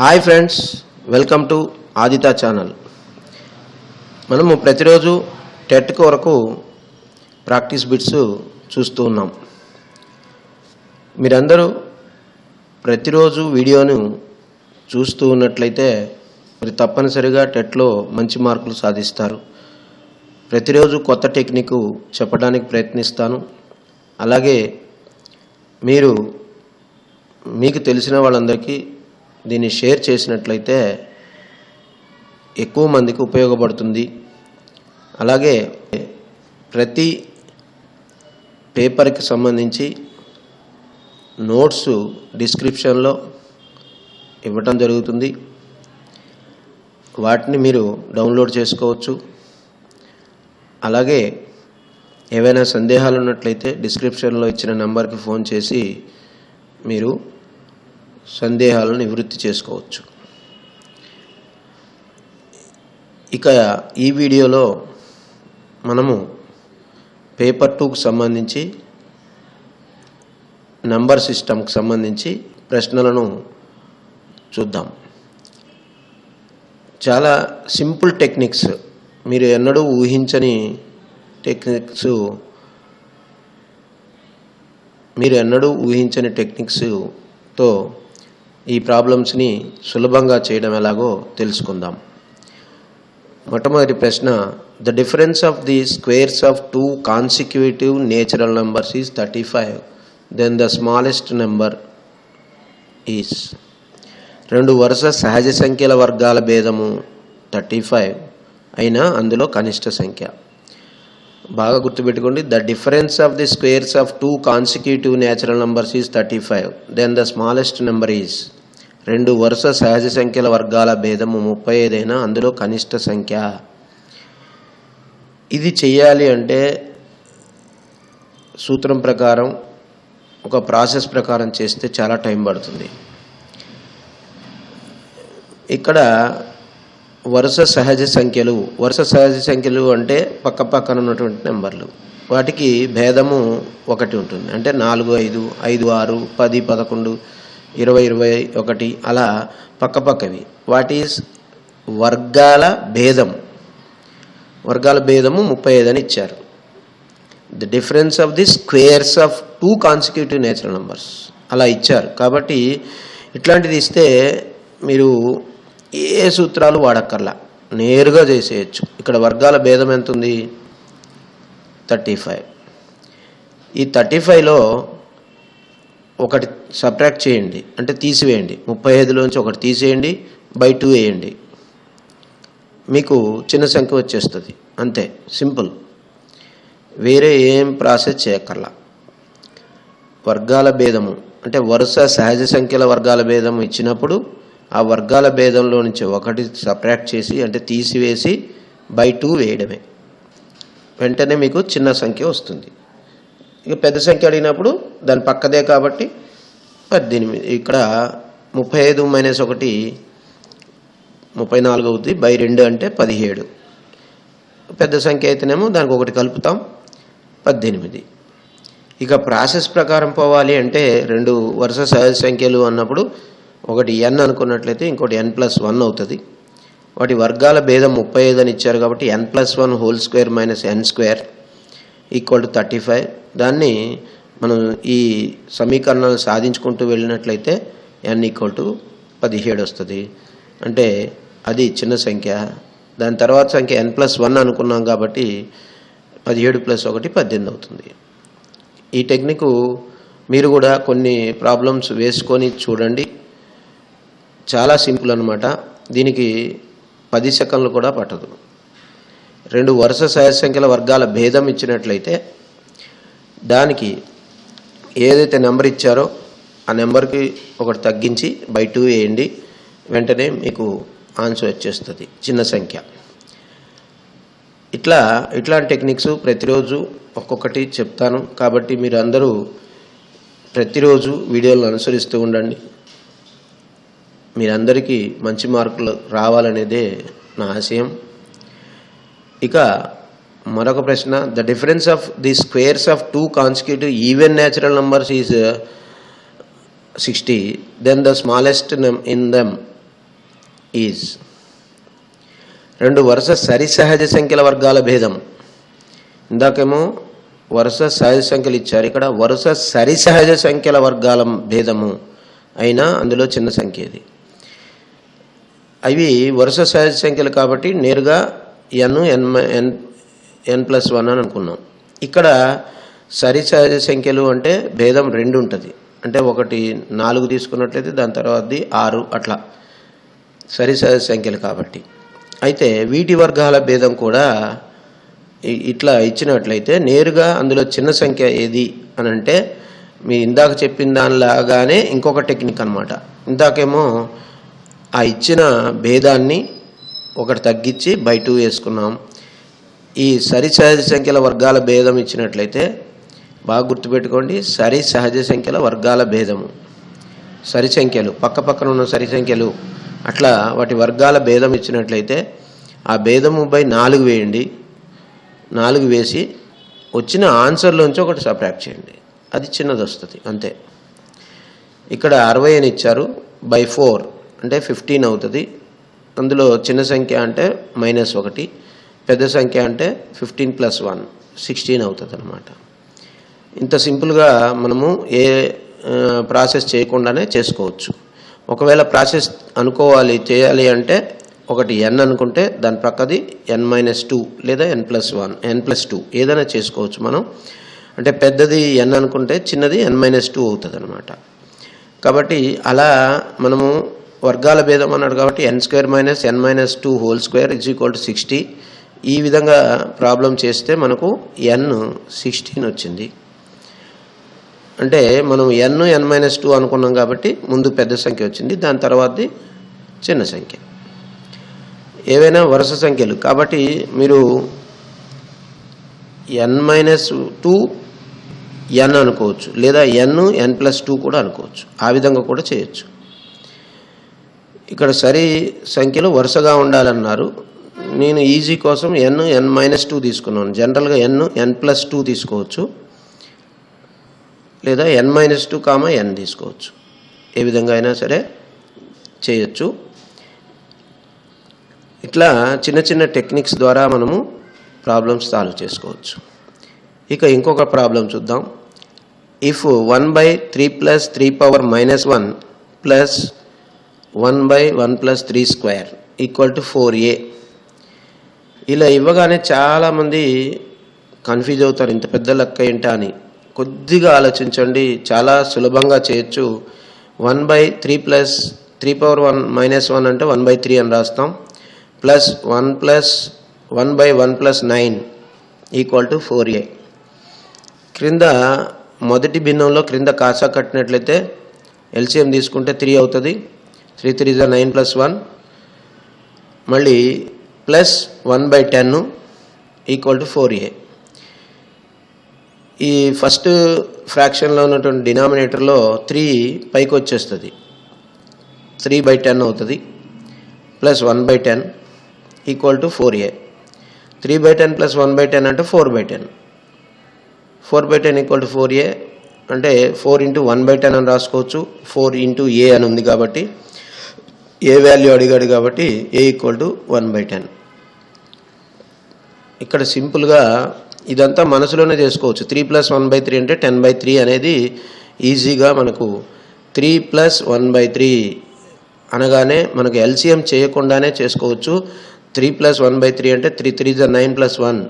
Hi friends welcome to Aditha channel. మనము ప్రతిరోజు TET కొరకు ప్రాక్టీస్ బిట్స్ చూస్తూ ఉన్నాం. మీరందరూ ప్రతిరోజు వీడియోను చూస్తూ ఉన్నట్లయితే మరి తప్పనిసరిగా టెట్లో మంచి మార్కులు సాధిస్తారు. ప్రతిరోజు కొత్త టెక్నిక్ చెప్పడానికి ప్రయత్నిస్తాను. అలాగే మీరు మీకు తెలిసిన వాళ్ళందరికీ దీన్ని షేర్ చేసినట్లయితే ఎక్కువ మందికి ఉపయోగపడుతుంది. అలాగే ప్రతి పేపర్కి సంబంధించి నోట్స్ డిస్క్రిప్షన్లో ఇవ్వటం జరుగుతుంది. వాటిని మీరు డౌన్లోడ్ చేసుకోవచ్చు. అలాగే ఏవైనా సందేహాలు ఉన్నట్లయితే డిస్క్రిప్షన్లో ఇచ్చిన నెంబర్కి ఫోన్ చేసి మీరు సందేహాలను నివృత్తి చేసుకోవచ్చు. ఇక ఈ వీడియోలో మనము పేపర్ టూకు సంబంధించి నంబర్ సిస్టమ్కి సంబంధించి ప్రశ్నలను చూద్దాం. చాలా సింపుల్ టెక్నిక్స్ మీరు ఎన్నడూ ఊహించని టెక్నిక్స్ మీరు ఎన్నడూ ఊహించని టెక్నిక్స్తో ఈ ప్రాబ్లమ్స్ని సులభంగా చేయడం ఎలాగో తెలుసుకుందాం. మొట్టమొదటి ప్రశ్న the difference of the squares of two consecutive natural numbers is thirty five then the smallest number is రెండు వరుస సహజ సంఖ్యల వర్గాల భేదము థర్టీ ఫైవ్ అయినా అందులో కనిష్ట సంఖ్య. బాగా గుర్తుపెట్టుకోండి the difference of the squares of two consecutive natural numbers is thirty five then the smallest number is రెండు వరుస సహజ సంఖ్యల వర్గాల భేదము ముప్పై ఐదైనా అందులో కనిష్ట సంఖ్య. ఇది చెయ్యాలి అంటే సూత్రం ప్రకారం ఒక ప్రాసెస్ ప్రకారం చేస్తే చాలా టైం పడుతుంది. ఇక్కడ వరుస సహజ సంఖ్యలు వరుస సహజ సంఖ్యలు అంటే పక్క పక్కన ఉన్నటువంటి నెంబర్లు. వాటికి భేదము ఒకటి ఉంటుంది. అంటే నాలుగు ఐదు ఐదు ఆరు పది పదకొండు ఇరవై ఇరవై ఒకటి అలా పక్కపక్కవి. వాట్ ఈస్ వర్గాల భేదం. వర్గాల భేదము ముప్పై ఐదు అని ఇచ్చారు. The difference of the squares of two consecutive natural numbers. అలా ఇచ్చారు. కాబట్టి ఇట్లాంటిది ఇస్తే మీరు ఏ సూత్రాలు వాడక్కర్లా. నేరుగా చేసేయచ్చు. ఇక్కడ వర్గాల భేదం ఎంత ఉంది థర్టీ ఫైవ్. ఈ థర్టీ ఫైవ్లో ఒకటి సబ్ట్రాక్ట్ చేయండి. అంటే తీసివేయండి. ముప్పై ఐదులోంచి ఒకటి తీసేయండి. బై టూ వేయండి. మీకు చిన్న సంఖ్య వచ్చేస్తుంది. అంతే. సింపుల్. వేరే ఏం ప్రాసెస్ చేయక్కర్లా. వర్గాల భేదము. అంటే వరుస సహజ సంఖ్యల వర్గాల భేదం ఇచ్చినప్పుడు ఆ వర్గాల భేదంలో నుంచి ఒకటి సపరేట్ చేసి అంటే తీసివేసి బై టూ వేయడమే. వెంటనే మీకు చిన్న సంఖ్య వస్తుంది. ఇక పెద్ద సంఖ్య అడిగినప్పుడు దాని పక్కదే కాబట్టి పద్దెనిమిది ఇక్కడ ముప్పై ఐదు మైనస్ ఒకటి ముప్పై నాలుగు అవుతుంది బై రెండు అంటే పదిహేడు. పెద్ద సంఖ్య అయితేనేమో దానికి ఒకటి కలుపుతాం. పద్దెనిమిది. ఇక ప్రాసెస్ ప్రకారం పోవాలి అంటే రెండు వరుస సహజ సంఖ్యలు అన్నప్పుడు ఒకటి ఎన్ అనుకున్నట్లయితే ఇంకోటి ఎన్ ప్లస్ వన్ అవుతుంది. వాటి వర్గాల భేదం ముప్పై ఐదు అని ఇచ్చారు కాబట్టి N plus one whole square minus N square equal to thirty five దాన్ని మనం ఈ సమీకరణాలు సాధించుకుంటూ వెళ్ళినట్లయితే ఎన్ ఈక్వల్ టు పదిహేడు వస్తుంది. అంటే అది చిన్న సంఖ్య. దాని తర్వాత సంఖ్య ఎన్ ప్లస్ వన్ అనుకున్నాం కాబట్టి పదిహేడు ప్లస్ ఒకటి పద్దెనిమిది అవుతుంది. ఈ టెక్నిక్ మీరు కూడా కొన్ని ప్రాబ్లమ్స్ వేసుకొని చూడండి. చాలా సింపుల్ అనమాట దీనికి పది సెకండ్లు కూడా పట్టదు. రెండు వరుస సహజ సంఖ్యల వర్గాల భేదం ఇచ్చినట్లయితే దానికి ఏదైతే నెంబర్ ఇచ్చారో ఆ నెంబర్కి ఒకటి తగ్గించి బై టూ వేయండి. వెంటనే మీకు ఆన్సర్ వచ్చేస్తుంది. చిన్న సంఖ్య. ఇట్లా ఇట్లాంటి టెక్నిక్స్ ప్రతిరోజు ఒక్కొక్కటి చెప్తాను. కాబట్టి మీరు అందరూ ప్రతిరోజు వీడియోలను అనుసరిస్తూ ఉండండి. మీరందరికీ మంచి మార్కులు రావాలనేదే నా ఆశయం. ఇక మరొక ప్రశ్న the difference of the squares of two consecutive even natural numbers is sixty then the smallest in them is రెండు వరుస సరి సహజ సంఖ్యల వర్గాల భేదం. ఇందాకేమో వరుస సహజ సంఖ్యలు ఇచ్చారు ఇక్కడ వరుస సరి సహజ సంఖ్యల వర్గాల భేదము అయినా అందులో చిన్న సంఖ్య ఇది. అవి వరుస సహజ సంఖ్యలు కాబట్టి నేరుగా ఎన్ ఎన్ ఎన్ ఎన్ ప్లస్ వన్ అని అనుకున్నాం. ఇక్కడ సరి సహజ సంఖ్యలు అంటే భేదం రెండు ఉంటుంది. అంటే ఒకటి నాలుగు తీసుకున్నట్లయితే దాని తర్వాతది ఆరు అట్లా. సరి సహజ సంఖ్యలు కాబట్టి. అయితే వీటి వర్గాల భేదం కూడా ఇట్లా ఇచ్చినట్లయితే నేరుగా అందులో చిన్న సంఖ్య ఏది అని అంటే మీ ఇందాక చెప్పిన దానిలాగానే ఇంకొక టెక్నిక్ అనమాట ఇందాకేమో ఆ ఇచ్చిన భేదాన్ని ఒకటి తగ్గించి బై టూ వేసుకున్నాం. ఈ సరి సహజ సంఖ్యల వర్గాల భేదం ఇచ్చినట్లయితే బాగా గుర్తుపెట్టుకోండి సరి సహజ సంఖ్యల వర్గాల భేదము. సరి సంఖ్యలు పక్క పక్కన ఉన్న సరి సంఖ్యలు అట్లా వాటి వర్గాల భేదం ఇచ్చినట్లయితే ఆ భేదము బై నాలుగు వేయండి. నాలుగు వేసి వచ్చిన ఆన్సర్లోంచి ఒకటి సబ్ట్రాక్ట్ చేయండి. అది చిన్నది వస్తుంది అంతే. ఇక్కడ అరవై అని ఇచ్చారు బై ఫోర్ అంటే ఫిఫ్టీన్ అవుతుంది. అందులో చిన్న సంఖ్య అంటే మైనస్ ఒకటి. పెద్ద సంఖ్య అంటే ఫిఫ్టీన్ ప్లస్ వన్ సిక్స్టీన్ అవుతుంది అనమాట ఇంత సింపుల్గా మనము ఏ ప్రాసెస్ చేయకుండానే చేసుకోవచ్చు. ఒకవేళ ప్రాసెస్ అనుకోవాలి చేయాలి అంటే ఒకటి ఎన్ అనుకుంటే దాని ప్రక్కది ఎన్ మైనస్ టూ లేదా N plus one N plus two ఏదైనా చేసుకోవచ్చు మనం. అంటే పెద్దది ఎన్ అనుకుంటే చిన్నది ఎన్ మైనస్ టూ అవుతుంది అనమాట కాబట్టి అలా మనము వర్గాల భేదం అన్నాడు కాబట్టి N square minus N minus two whole square is equal to sixty ఈ విధంగా ప్రాబ్లం చేస్తే మనకు ఎన్ సిక్స్టీన్ వచ్చింది. అంటే మనం ఎన్ ఎన్ మైనస్ టూ అనుకున్నాం కాబట్టి ముందు పెద్ద సంఖ్య వచ్చింది దాని తర్వాతది చిన్న సంఖ్య. ఏవైనా వరుస సంఖ్యలు. కాబట్టి మీరు ఎన్ మైనస్ టూ ఎన్ అనుకోవచ్చు లేదా ఎన్ ఎన్ ప్లస్ టూ కూడా అనుకోవచ్చు. ఆ విధంగా కూడా చేయొచ్చు. ఇక్కడ సరి సంఖ్యలు వరుసగా ఉండాలన్నారు. నేను ఈజీ కోసం ఎన్ ఎన్ మైనస్ టూ తీసుకున్నాను. జనరల్గా ఎన్ ఎన్ ప్లస్ టూ తీసుకోవచ్చు. లేదా N minus two comma N తీసుకోవచ్చు. ఏ విధంగా అయినా సరే చేయొచ్చు. ఇట్లా చిన్న చిన్న టెక్నిక్స్ ద్వారా మనము ప్రాబ్లమ్స్ సాల్వ్ చేసుకోవచ్చు. ఇక ఇంకొక ప్రాబ్లం చూద్దాం. If one by three plus three power minus one plus one by one plus three square equal to four A ఇలా ఇవ్వగానే చాలామంది కన్ఫ్యూజ్ అవుతారు ఇంత పెద్ద లెక్క ఏంటా అని. కొద్దిగా ఆలోచించండి చాలా సులభంగా చేయొచ్చు. One by three plus three power one minus one అంటే వన్ బై త్రీ అని రాస్తాం. Plus one plus one by one plus nine equal to four A. క్రింద మొదటి భిన్నంలో క్రింద కాసా కట్టినట్లయితే ఎల్సిఎం తీసుకుంటే త్రీ అవుతుంది. త్రీ త్రీ జా నైన్ ప్లస్ వన్. మళ్ళీ plus one by ten equal to four A. ఈ ఫస్ట్ ఫ్రాక్షన్లో ఉన్నటువంటి డినామినేటర్లో త్రీ పైకి వచ్చేస్తుంది. త్రీ బై టెన్ అవుతుంది. Plus one by ten equal to four A. Three by ten plus one by ten అంటే four by ten. Four by ten equal to four A అంటే four into one by ten అని రాసుకోవచ్చు. Four into ఏ అని ఉంది కాబట్టి ఏ value అడిగాడు కాబట్టి A equal to one by ten. ఇక్కడ సింపుల్గా ఇదంతా మనసులోనే చేసుకోవచ్చు. Three plus one by three అంటే టెన్ బై త్రీ అనేది ఈజీగా మనకు three plus one by three అనగానే మనకు ఎల్సిఎం చేయకుండానే చేసుకోవచ్చు. Three plus one by three అంటే త్రీ త్రీ జా నైన్ ప్లస్ వన్.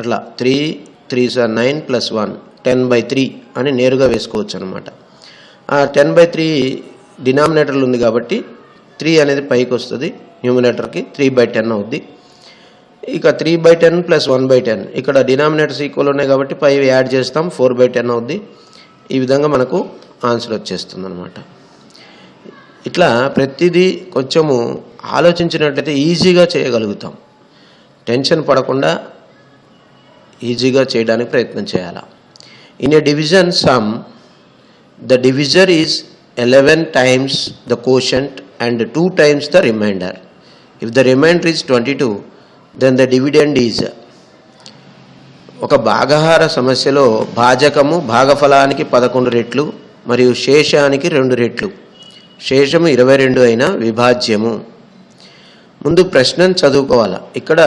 అట్లా త్రీ త్రీ జా nine plus one. Ten by three అని నేరుగా వేసుకోవచ్చు అనమాట ఆ టెన్ బై త్రీ డినామినేటర్లు ఉంది కాబట్టి త్రీ అనేది పైకి వస్తుంది. న్యూమినేటర్కి త్రీ బై టెన్ అవుద్ది. ఇక three by ten plus one by ten ఇక్కడ డినామినేటర్స్ ఈక్వల్ ఉన్నాయి కాబట్టి పై యాడ్ చేస్తాం ఫోర్ బై టెన్ అవుద్ది. ఈ విధంగా మనకు ఆన్సర్ వచ్చేస్తుంది అనమాట ఇట్లా ప్రతిదీ కొంచెము ఆలోచించినట్లయితే ఈజీగా చేయగలుగుతాం. టెన్షన్ పడకుండా ఈజీగా చేయడానికి ప్రయత్నం చేయాలి. In a division sum the divisor is eleven times the quotient and two times the remainder if the remainder is twenty two then the dividend is ఒక భాగహార సమస్యలో భాజకము భాగఫలానికి పదకొండు రెట్లు మరియు శేషానికి రెండు రెట్లు. శేషము ఇరవై రెండు అయిన విభాజ్యము. ముందు ప్రశ్నను చదువుకోవాలి. ఇక్కడ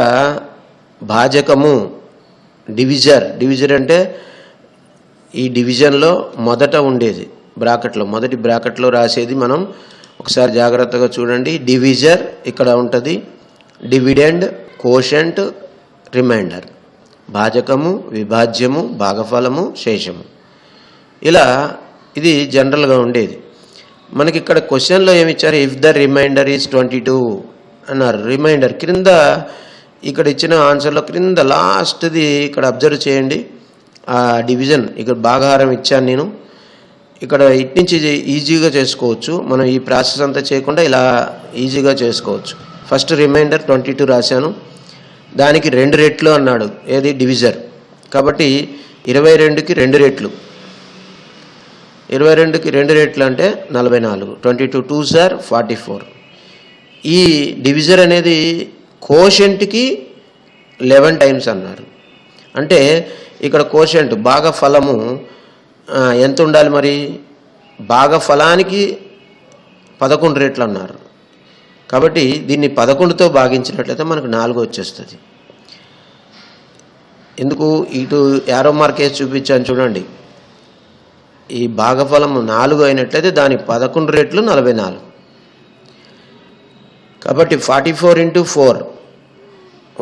భాజకము డివిజర్. డివిజర్ అంటే ఈ డివిజన్లో మొదట ఉండేది బ్రాకెట్లో. మొదటి బ్రాకెట్లో రాసేది మనం ఒకసారి జాగ్రత్తగా చూడండి. డివిజర్ ఇక్కడ ఉంటుంది. డివిడెండ్ కోషంట్ రిమైండర్ భాజకము విభాజ్యము భాగఫలము శేషము. ఇలా ఇది జనరల్గా ఉండేది. మనకి ఇక్కడ క్వశ్చన్లో ఏమి ఇచ్చారు if the remainder is twenty two అన్నారు. రిమైండర్ క్రింద ఇక్కడ ఇచ్చిన ఆన్సర్లో క్రింద లాస్ట్ది ఇక్కడ అబ్జర్వ్ చేయండి. ఆ డివిజన్ ఇక్కడ భాగాహారం ఇచ్చాను నేను. ఇక్కడ ఇటు నుంచి ఈజీగా చేసుకోవచ్చు. మనం ఈ ప్రాసెస్ అంతా చేయకుండా ఇలా ఈజీగా చేసుకోవచ్చు. ఫస్ట్ రిమైండర్ ట్వంటీ టూ రాశాను. దానికి రెండు రెట్లు అన్నాడు. ఏది? డివిజర్. కాబట్టి ఇరవై రెండుకి రెండు రెట్లు. ఇరవై రెండుకి రెండు రెట్లు అంటే నలభై నాలుగు. Twenty two two sir forty four. ఈ డివిజర్ అనేది కోషంట్కి లెవెన్ టైమ్స్ అన్నారు. అంటే ఇక్కడ కోషెంట్ బాగా ఫలము ఎంత ఉండాలి మరి? బాగా ఫలానికి పదకొండు రెట్లు అన్నారు. కాబట్టి దీన్ని పదకొండుతో భాగించినట్లయితే మనకు నాలుగు వచ్చేస్తుంది. ఎందుకు? ఇటు యారో మార్కేజ్ చూపించాను చూడండి. ఈ భాగఫలము నాలుగు అయినట్లయితే దాని పదకొండు రేట్లు నలభై నాలుగు. కాబట్టి forty four into four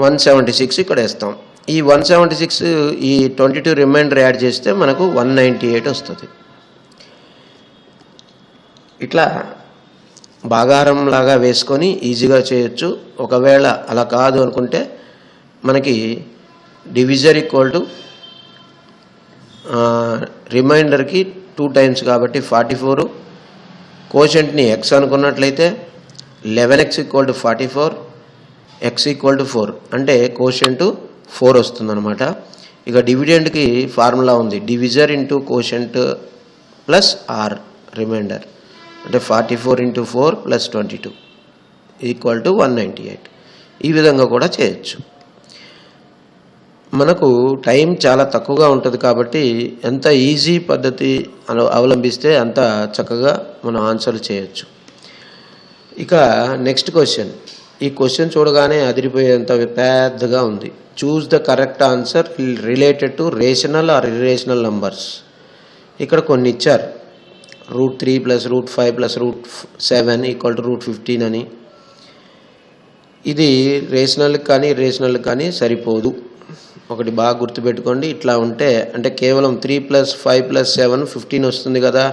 one seventy six ఇక్కడ వేస్తాం. ఈ వన్ సెవెంటీ సిక్స్ ఈ ట్వంటీ టూ రిమైండర్ యాడ్ చేస్తే మనకు వన్ నైంటీ ఎయిట్ వస్తుంది. ఇట్లా బాగారం లాగా వేసుకొని ఈజీగా చేయొచ్చు. ఒకవేళ అలా కాదు అనుకుంటే మనకి డివిజర్ ఈక్వల్ టు రిమైండర్కి టూ టైమ్స్ కాబట్టి ఫార్టీ ఫోర్. కోషంట్ని ఎక్స్ అనుకున్నట్లయితే eleven x equal to forty four x equal to four. అంటే కోషంట్ ఫోర్ వస్తుందన్నమాట. ఇక డివిడెండ్కి ఫార్ములా ఉంది. Divisor into quotient plus r remainder. అంటే forty four into four plus twenty two equal to one ninety eight. ఈ విధంగా కూడా చేయొచ్చు. మనకు టైం చాలా తక్కువగా ఉంటుంది కాబట్టి ఎంత ఈజీ పద్ధతి అవలంబిస్తే అంత చక్కగా మనం ఆన్సర్ చేయొచ్చు. ఇక నెక్స్ట్ క్వశ్చన్. ఈ క్వశ్చన్ చూడగానే అదిరిపోయేంత పెద్దగా ఉంది. Choose the correct answer related to rational or irrational numbers. ఇక్కడ కొన్ని ఇచ్చారు root three plus root five plus root seven equal to root fifteen అని. ఇది రేషనల్కి కానీ రేషనల్ కానీ సరిపోదు. ఒకటి బాగా గుర్తుపెట్టుకోండి. ఇట్లా ఉంటే అంటే కేవలం three plus five plus seven fifteen వస్తుంది కదా.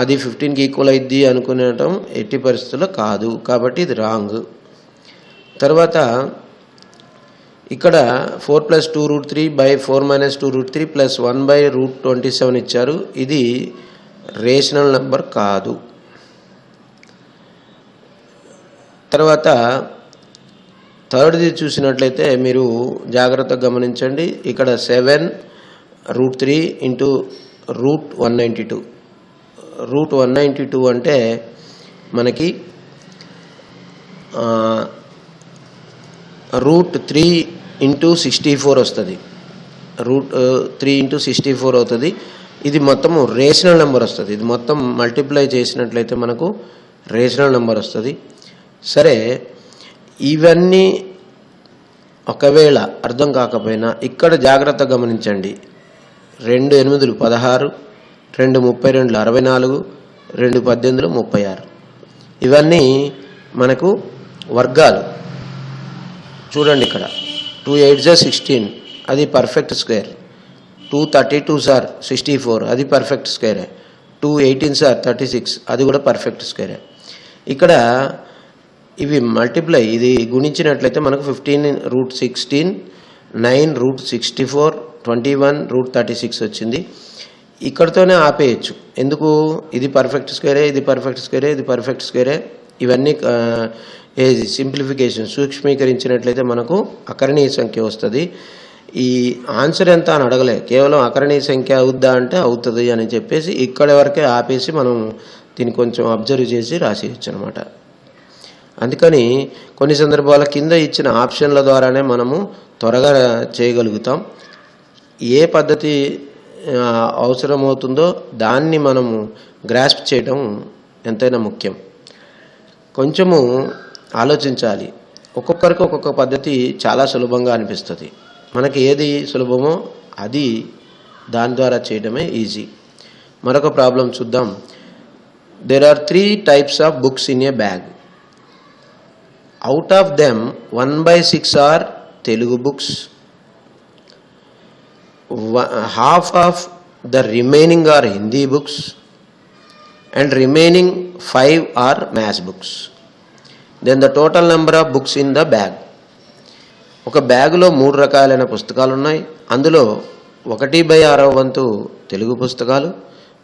అది ఫిఫ్టీన్కి ఈక్వల్ అయింది అనుకునేటం ఎట్టి పరిస్థితుల్లో కాదు. కాబట్టి ఇది రాంగ్ తర్వాత ఇక్కడ four plus two root three by four minus two root three plus one by root twenty seven ఇచ్చారు. ఇది రేషనల్ నెంబర్ కాదు. తర్వాత థర్డ్ది చూసినట్లయితే మీరు జాగ్రత్తగా గమనించండి. ఇక్కడ seven root three into root one ninety two. Root one ninety two అంటే మనకి root three into sixty four వస్తుంది. Root three into sixty four అవుతుంది. ఇది మొత్తము రేషనల్ నెంబర్ వస్తుంది. ఇది మొత్తం మల్టిప్లై చేసినట్లయితే మనకు రేషనల్ నెంబర్ వస్తుంది. సరే ఇవన్నీ ఒకవేళ అర్థం కాకపోయినా ఇక్కడ జాగ్రత్త గమనించండి. రెండు ఎనిమిదిలు పదహారు రెండు ముప్పై రెండులు అరవై నాలుగు రెండు పద్దెనిమిదిలు ముప్పై ఆరు. ఇవన్నీ మనకు వర్గాలు. చూడండి ఇక్కడ. టూ ఎయిట్ జా సిక్స్టీన్ అది perfect square two thirty two sir sixty four అది పర్ఫెక్ట్ స్క్వేరే two eighteen sir thirty six అది కూడా పర్ఫెక్ట్ స్క్వేరే ఇక్కడ ఇవి మల్టిప్లై ఇది గుణించినట్లయితే మనకు fifteen root sixteen nine root sixty four twenty one root thirty six వచ్చింది. ఇక్కడతోనే ఆపేయచ్చు. ఎందుకు? ఇది పర్ఫెక్ట్ స్క్వేరే ఇది పర్ఫెక్ట్ స్క్వేరే ఇది పర్ఫెక్ట్ స్క్వేరే ఇవన్నీ ఏది? సింప్లిఫికేషన్ సూక్ష్మీకరించినట్లయితే మనకు అకరణీయ సంఖ్య వస్తుంది. ఈ ఆన్సర్ ఎంత అని అడగలే. కేవలం అకరణీయ సంఖ్య అవుద్దా అంటే అవుతుంది అని చెప్పేసి ఇక్కడ వరకే ఆపేసి మనం దీన్ని కొంచెం అబ్జర్వ్ చేసి రాసేయచ్చు అనమాట అందుకని కొన్ని సందర్భాల కింద ఇచ్చిన ఆప్షన్ల ద్వారానే మనము త్వరగా చేయగలుగుతాం. ఏ పద్ధతి అవసరమవుతుందో దాన్ని మనము గ్రాస్ప్ చేయడం ఎంతైనా ముఖ్యం. కొంచెము ఆలోచించాలి. ఒక్కొక్కరికి ఒక్కొక్క పద్ధతి చాలా సులభంగా అనిపిస్తుంది. మనకి ఏది సులభమో అది దాని ద్వారా చేయడమే ఈజీ మరొక ప్రాబ్లం చూద్దాం. There are three types of books in a bag out of them one by six are Telugu books half of the remaining are Hindi books and remaining five are maths books then the total number of books in the bag ఒక బ్యాగులో మూడు రకాలైన పుస్తకాలు ఉన్నాయి అందులో ఒకటి by ఆరవ వంతు తెలుగు పుస్తకాలు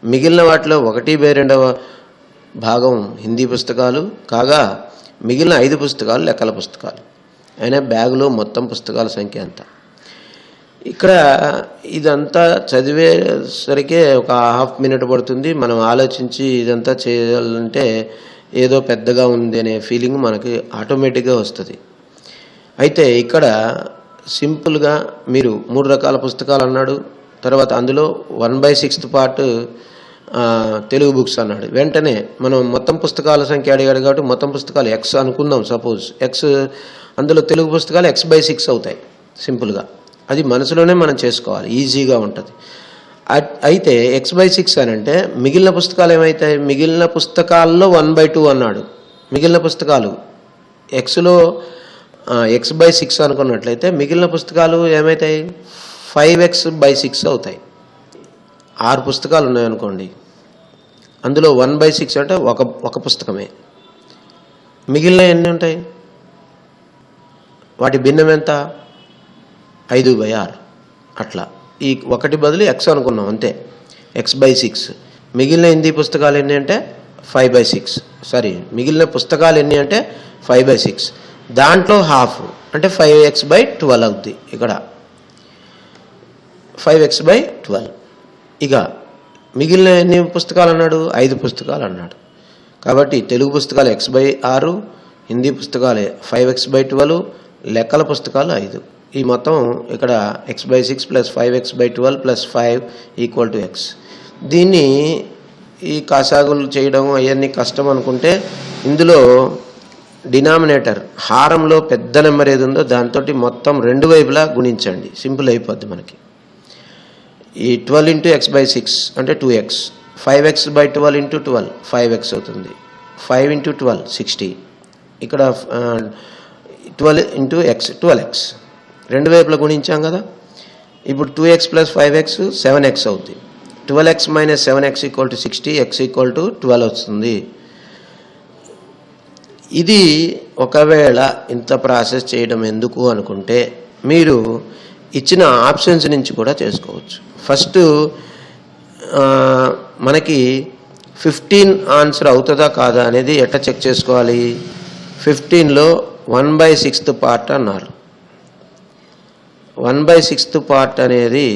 మిగిలిన వాటిలో ఒకటి బై రెండవ భాగం హిందీ పుస్తకాలు కాగా మిగిలిన ఐదు పుస్తకాలు లెక్కల పుస్తకాలు. అయినా బ్యాగులో మొత్తం పుస్తకాల సంఖ్య ఎంత ఇక్కడ ఇదంతా చదివేసరికే ఒక హాఫ్ మినిట్ పడుతుంది. మనం ఆలోచించి ఇదంతా చేయాలంటే ఏదో పెద్దగా ఉంది అనే ఫీలింగ్ మనకి ఆటోమేటిక్గా వస్తుంది. అయితే ఇక్కడ సింపుల్గా మీరు మూడు రకాల పుస్తకాలు అన్నాడు తర్వాత అందులో one by sixth part Telugu books అన్నాడు. వెంటనే మనం మొత్తం పుస్తకాల సంఖ్య అడిగాడు కాబట్టి మొత్తం పుస్తకాలు ఎక్స్ అనుకుందాం సపోజ్. ఎక్స్ అందులో తెలుగు పుస్తకాలు ఎక్స్ బై సిక్స్ అవుతాయి సింపుల్గా. అది మనసులోనే మనం చేసుకోవాలి ఈజీగా ఉంటుంది. అయితే ఎక్స్ బై సిక్స్ అని అంటే మిగిలిన పుస్తకాలు ఏమవుతాయి మిగిలిన పుస్తకాల్లో వన్ బై టూ అన్నాడు. మిగిలిన పుస్తకాలు ఎక్స్లో ఎక్స్ బై సిక్స్ అనుకున్నట్లయితే మిగిలిన పుస్తకాలు ఏమవుతాయి ఫైవ్ ఎక్స్ బై సిక్స్ అవుతాయి. ఆరు పుస్తకాలు ఉన్నాయనుకోండి. అందులో వన్ బై సిక్స్ అంటే ఒక ఒక పుస్తకమే. మిగిలిన ఎన్ని ఉంటాయి? వాటి భిన్నం ఎంత? ఐదు బై ఆరు. అట్లా. ఈ ఒకటి బదులు ఎక్స్ అనుకున్నాం అంతే. ఎక్స్ బై సిక్స్ మిగిలిన హిందీ పుస్తకాలు ఎన్ని అంటే? ఫైవ్ బై సిక్స్ సారీ మిగిలిన పుస్తకాలు ఎన్ని అంటే? ఫైవ్ బై సిక్స్ దాంట్లో హాఫ్ అంటే ఫైవ్ ఎక్స్ బై ట్వెల్వ్ అవుద్ది ఇక్కడ. ఫైవ్ ఎక్స్ బై ట్వెల్వ్ ఇక మిగిలిన ఎన్ని పుస్తకాలు అన్నాడు ఐదు పుస్తకాలు అన్నాడు. కాబట్టి తెలుగు పుస్తకాలు ఎక్స్ బై ఆరు హిందీ పుస్తకాలు ఫైవ్ ఎక్స్ బై ట్వెల్వ్ లెక్కల పుస్తకాలు ఐదు. ఈ మొత్తం ఇక్కడ x by six plus five x by twelve plus five equal to x దీన్ని ఈ కాసాగులు చేయడం అవన్నీ కష్టం అనుకుంటే ఇందులో డినామినేటర్ హారంలో పెద్ద నెంబర్ ఏది ఉందో దాంతో మొత్తం రెండు వైపులా గుణించండి. సింపుల్ అయిపోద్ది మనకి. ఈ twelve into x by six అంటే two x. Five x by twelve into twelve five x అవుతుంది. Five into twelve sixty. ఇక్కడ twelve into x twelve x. రెండు వైపులా గుణించాం కదా. ఇప్పుడు two x plus five x seven x అవుతుంది twelve x minus seven x equal to sixty x equal to twelve వస్తుంది. ఇది ఒకవేళ ఇంత ప్రాసెస్ చేయడం ఎందుకు అనుకుంటే మీరు ఇచ్చిన ఆప్షన్స్ నుంచి కూడా చేసుకోవచ్చు. ఫస్ట్ మనకి ఫిఫ్టీన్ ఆన్సర్ అవుతుందా కాదా అనేది ఎట్లా చెక్ చేసుకోవాలి? ఫిఫ్టీన్లో వన్ బై సిక్స్త్ పార్ట్ అన్నారు. వన్ బై సిక్స్త్ పార్ట్ అనేది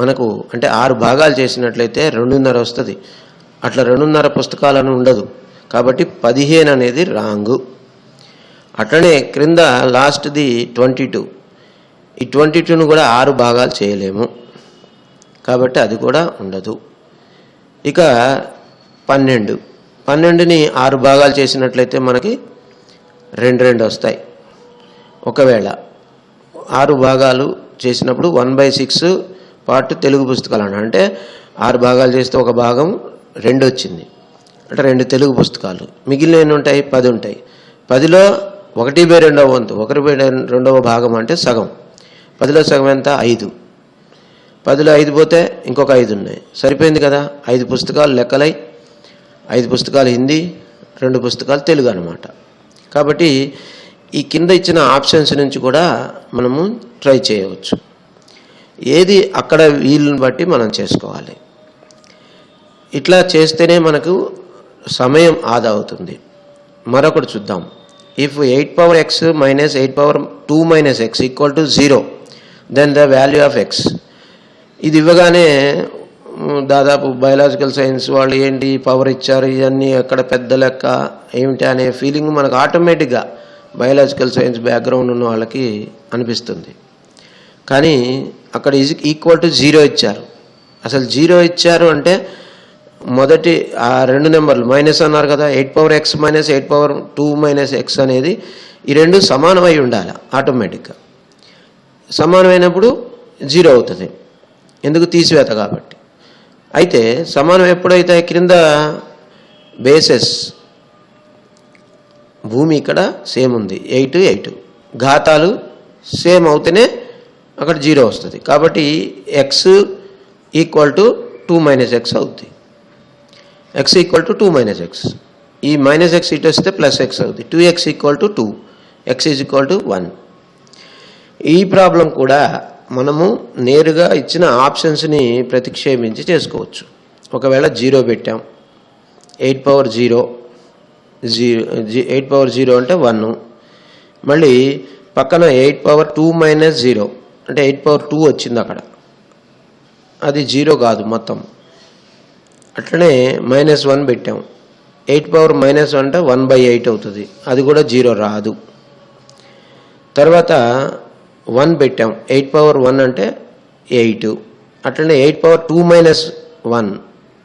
మనకు అంటే ఆరు భాగాలు చేసినట్లయితే రెండున్నర వస్తుంది. అట్లా రెండున్నర పుస్తకాలను ఉండదు. కాబట్టి పదిహేను అనేది రాంగు. అట్లనే క్రింద లాస్ట్ది ట్వంటీ టూ. ఈ ట్వంటీ టూను కూడా ఆరు భాగాలు చేయలేము. కాబట్టి అది కూడా ఉండదు. ఇక పన్నెండు. పన్నెండుని ఆరు భాగాలు చేసినట్లయితే మనకి రెండు రెండు వస్తాయి. ఒకవేళ ఆరు భాగాలు చేసినప్పుడు one by six part Telugu పుస్తకాలు అంటే ఆరు భాగాలు చేస్తే ఒక భాగం రెండు వచ్చింది. అంటే రెండు తెలుగు పుస్తకాలు. మిగిలిన ఎన్ని ఉంటాయి? పది ఉంటాయి. పదిలో ఒకటి బై రెండవ వంతు. ఒకటి బై రెండవ భాగం అంటే సగం. పదిలో సగం ఎంత? ఐదు. పదిలో ఐదు పోతే ఇంకొక ఐదు ఉన్నాయి. సరిపోయింది కదా? ఐదు పుస్తకాలు లెక్కలై ఐదు పుస్తకాలు హిందీ రెండు పుస్తకాలు తెలుగు అనమాట కాబట్టి ఈ కింద ఇచ్చిన ఆప్షన్స్ నుంచి కూడా మనము ట్రై చేయవచ్చు. ఏది అక్కడ వీలుని బట్టి మనం చేసుకోవాలి. ఇట్లా చేస్తేనే మనకు సమయం ఆదా అవుతుంది. మరొకటి చూద్దాం. If eight power x minus eight power two minus x equal to zero then the value of x ఇది ఇవ్వగానే దాదాపు బయలాజికల్ సైన్స్ వాళ్ళు ఏంటి పవర్ ఇచ్చారు ఇవన్నీ ఎక్కడ పెద్ద లెక్క ఏమిటి అనే ఫీలింగ్ మనకు ఆటోమేటిక్గా బయలాజికల్ సైన్స్ బ్యాక్గ్రౌండ్ ఉన్న వాళ్ళకి అనిపిస్తుంది. కానీ అక్కడ ఈజ్ ఈక్వల్ టు జీరో ఇచ్చారు. అసలు జీరో ఇచ్చారు అంటే మొదటి ఆ రెండు నెంబర్లు మైనస్ అన్నారు కదా eight power x minus eight power two minus x అనేది ఈ రెండు సమానమై ఉండాలి ఆటోమేటిక్గా. సమానమైనప్పుడు జీరో అవుతుంది ఎందుకు తీసివేత కాబట్టి. అయితే సమానం ఎప్పుడైతే క్రింద బేసెస్ భూమి ఇక్కడ సేమ్ ఉంది ఎయిట్ ఎయిట్. ఘాతాలు సేమ్ అవుతేనే అక్కడ జీరో వస్తుంది కాబట్టి x equal to two minus x అవుతుంది x equal to two minus x ఈ మైనస్ ఎక్స్ ఇటు వస్తే ప్లస్ ఎక్స్ అవుతుంది two x equal to two x is equal to one ఈ ప్రాబ్లం కూడా మనము నేరుగా ఇచ్చిన ఆప్షన్స్ని ప్రతిక్షేపించి చేసుకోవచ్చు. ఒకవేళ జీరో పెట్టాం. Eight power zero zero eight power zero అంటే వన్ మళ్ళీ పక్కన eight power two minus zero అంటే ఎయిట్ పవర్ టూ వచ్చింది అక్కడ. అది జీరో కాదు మొత్తం. అట్లనే మైనస్ వన్ పెట్టాం. ఎయిట్ పవర్ మైనస్ వన్ అంటే వన్ బై ఎయిట్ అవుతుంది. అది కూడా జీరో రాదు. తర్వాత వన్ పెట్టాం. ఎయిట్ పవర్ వన్ అంటే ఎయిట్ అట్లనే eight power two minus one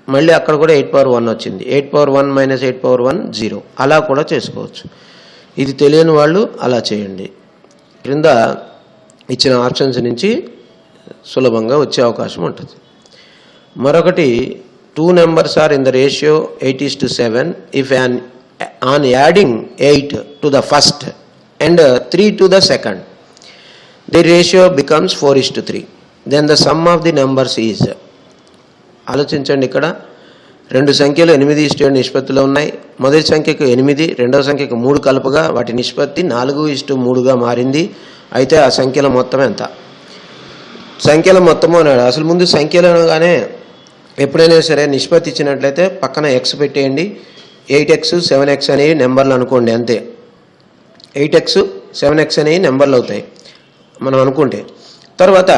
మళ్ళీ అక్కడ కూడా ఎయిట్ పవర్ వన్ వచ్చింది. Eight power one minus eight power one zero అలా కూడా చేసుకోవచ్చు. ఇది తెలియని వాళ్ళు అలా చేయండి. క్రింద ఇచ్చిన ఆప్షన్స్ నుంచి సులభంగా వచ్చే అవకాశం ఉంటుంది. మరొకటి two numbers are in the ratio eight is to seven if on on adding eight to the first and three to the second the ratio becomes four is to three then the sum of the numbers is ఆలోచించండి ఇక్కడ. రెండు సంఖ్యలు ఎనిమిది ఇష్టు ఏడు నిష్పత్తిలో ఉన్నాయి. మొదటి సంఖ్యకు ఎనిమిది రెండవ సంఖ్యకు మూడు కలుపుగా వాటి నిష్పత్తి నాలుగు ఇష్టు మూడుగా మారింది. అయితే ఆ సంఖ్యల మొత్తం ఎంత? సంఖ్యల మొత్తము అన్నాడు అసలు ముందు సంఖ్యలు అనగానే ఎప్పుడైనా సరే నిష్పత్తి ఇచ్చినట్లయితే పక్కన ఎక్స్ పెట్టేయండి. ఎయిట్ ఎక్స్ సెవెన్ ఎక్స్ అనేవి నెంబర్లు అనుకోండి అంతే. ఎయిట్ ఎక్స్ సెవెన్ ఎక్స్ అనేవి నెంబర్లు అవుతాయి మనం అనుకుంటే. తర్వాత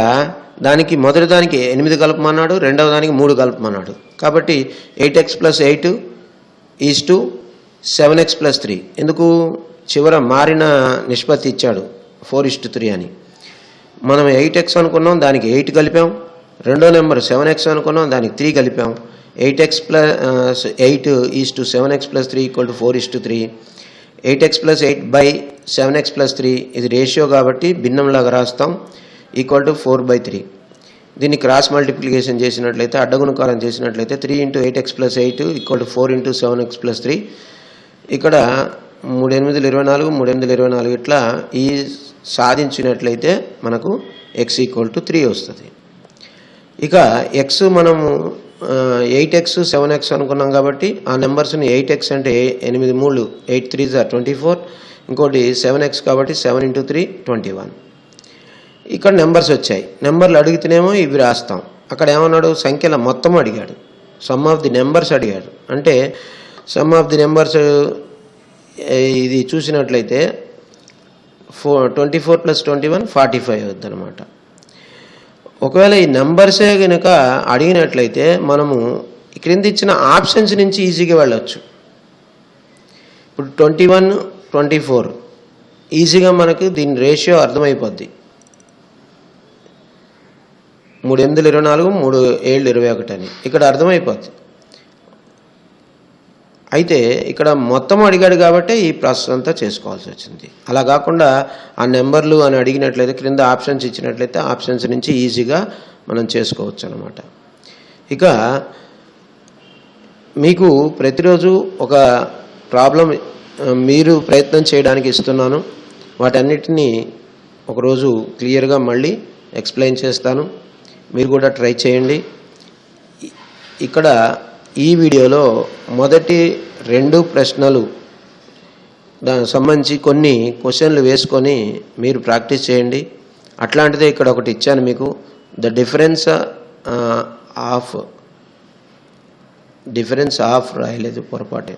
దానికి మొదటి దానికి ఎనిమిది కలపమన్నాడు రెండవ దానికి మూడు కలపమన్నాడు కాబట్టి eight x plus eight is to seven x plus three ఎందుకు? చివర మారిన నిష్పత్తి ఇచ్చాడు ఫోర్ ఇస్టు త్రీ అని. మనం ఎయిట్ ఎక్స్ అనుకున్నాం దానికి ఎయిట్ కలిపాం. రెండో నెంబర్ సెవెన్ ఎక్స్ అనుకున్నాం దానికి three కలిపాం. Eight x plus eight is to seven x plus three equal to four is to three eight x plus eight by seven x plus three ఇది ratio కాబట్టి భిన్నంలాగా రాస్తాం equal to four by three దీన్ని cross multiplication చేసినట్లయితే అడ్డగుణకారం చేసినట్లయితే three into eight x plus eight equal to four into seven x plus three ఇక్కడ మూడు ఎనిమిదిలు ఇరవై నాలుగు మూడు ఎనిమిదిలు ఇరవై నాలుగు ఇట్లా ఈ సాధించినట్లయితే మనకు ఎక్స్ ఈక్వల్ టు త్రీ వస్తుంది. ఇక ఎక్స్ మనము ఎయిట్ ఎక్స్ సెవెన్ ఎక్స్ అనుకున్నాం కాబట్టి ఆ నెంబర్స్ని ఎయిట్ ఎక్స్ అంటే ఎనిమిది మూడు ఎయిట్ త్రీ జా ట్వంటీ ఫోర్ ఇంకోటి సెవెన్ ఎక్స్ కాబట్టి seven into three twenty one ఇక్కడ నెంబర్స్ వచ్చాయి. నెంబర్లు అడిగితేనేమో ఇవి రాస్తాం. అక్కడ ఏమన్నాడు? సంఖ్యల మొత్తం అడిగాడు. సమ్ ఆఫ్ ది నెంబర్స్ అడిగాడు. అంటే సమ్ ఆఫ్ ది నెంబర్స్ ఇది చూసినట్లయితే four twenty four plus twenty one forty five అవుద్ది అనమాట ఒకవేళ ఈ నెంబర్సే కనుక అడిగినట్లయితే మనము ఈ క్రింద ఇచ్చిన ఆప్షన్స్ నుంచి ఈజీగా వెళ్ళొచ్చు. ఇప్పుడు ట్వంటీ వన్ ట్వంటీ ఫోర్. ఈజీగా మనకు దీని రేషియో అర్థమైపోద్ది. మూడు ఎనిమిదిలు ఇరవై నాలుగు మూడు ఏళ్ళు ఇరవై ఒకటి అని. ఇక్కడ అర్థమైపోద్ది. అయితే ఇక్కడ మొత్తం అడిగాడు కాబట్టి ఈ ప్రాసెస్ అంతా చేసుకోవాల్సి వచ్చింది. అలా కాకుండా ఆ నెంబర్లు అని అడిగినట్లయితే క్రింద ఆప్షన్స్ ఇచ్చినట్లయితే ఆప్షన్స్ నుంచి ఈజీగా మనం చేసుకోవచ్చు అనమాట ఇక మీకు ప్రతిరోజు ఒక ప్రాబ్లం మీరు ప్రయత్నం చేయడానికి ఇస్తున్నాను. వాటన్నిటినీ ఒకరోజు క్లియర్గా మళ్ళీ ఎక్స్ప్లెయిన్ చేస్తాను. మీరు కూడా ట్రై చేయండి. ఇక్కడ ఈ వీడియోలో మొదటి రెండు ప్రశ్నలు. దానికి సంబంధించి కొన్ని క్వశ్చన్లు వేసుకొని మీరు ప్రాక్టీస్ చేయండి. అట్లాంటిదే ఇక్కడ ఒకటి ఇచ్చాను మీకు. The difference of difference of రాయలేదు పొరపాటే.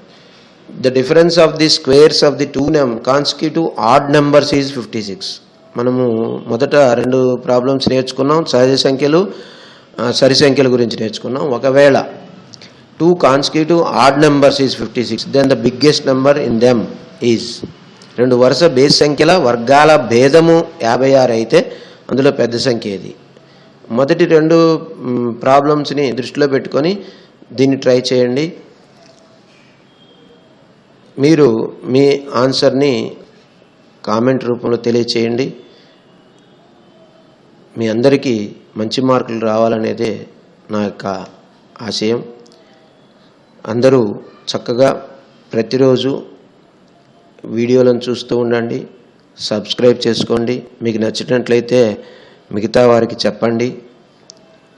The difference of the squares of the two name constitutive odd numbers is fifty six మనము మొదట రెండు ప్రాబ్లమ్స్ నేర్చుకున్నాం. సహజ సంఖ్యలు సరి సంఖ్యల గురించి నేర్చుకున్నాం. ఒకవేళ two constitutive odd numbers is fifty six then the biggest number in them is రెండు వరుస బేస్ సంఖ్యల వర్గాల భేదము యాభై ఆరు అయితే అందులో పెద్ద సంఖ్య ఇది మొదటి రెండు ప్రాబ్లమ్స్ని దృష్టిలో పెట్టుకొని దీన్ని ట్రై చేయండి. మీరు మీ ఆన్సర్ని కామెంట్ రూపంలో తెలియచేయండి. మీ అందరికీ మంచి మార్కులు రావాలనేదే నా యొక్క ఆశయం. అందరూ చక్కగా ప్రతిరోజు వీడియోలను చూస్తూ ఉండండి సబ్స్క్రైబ్ చేసుకోండి. మీకు నచ్చినట్లయితే మిగతా వారికి చెప్పండి.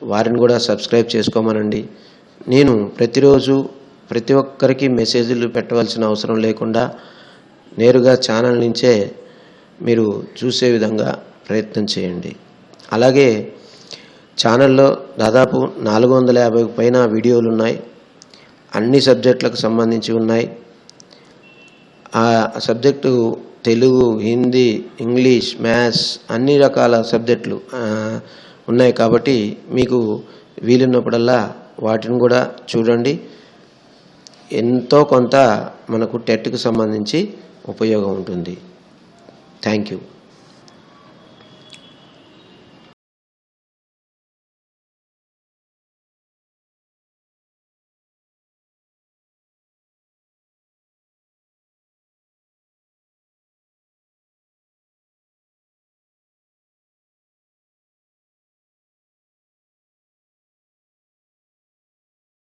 వారిని కూడా సబ్స్క్రైబ్ చేసుకోమనండి. నేను ప్రతిరోజు ప్రతి ఒక్కరికి మెసేజ్లు పెట్టవలసిన అవసరం లేకుండా నేరుగా ఛానల్ నుంచే మీరు చూసే విధంగా ప్రయత్నం చేయండి. అలాగే ఛానల్లో దాదాపు నాలుగు వందల యాభైకి పైన వీడియోలు ఉన్నాయి. అన్ని సబ్జెక్టులకు సంబంధించి ఉన్నాయి. ఆ subject Telugu Hindi English maths అన్ని రకాల సబ్జెక్టులు ఉన్నాయి కాబట్టి మీకు వీలున్నప్పుడల్లా వాటిని కూడా చూడండి. ఎంతో కొంత మనకు టెట్కు సంబంధించి ఉపయోగం ఉంటుంది. Thank you.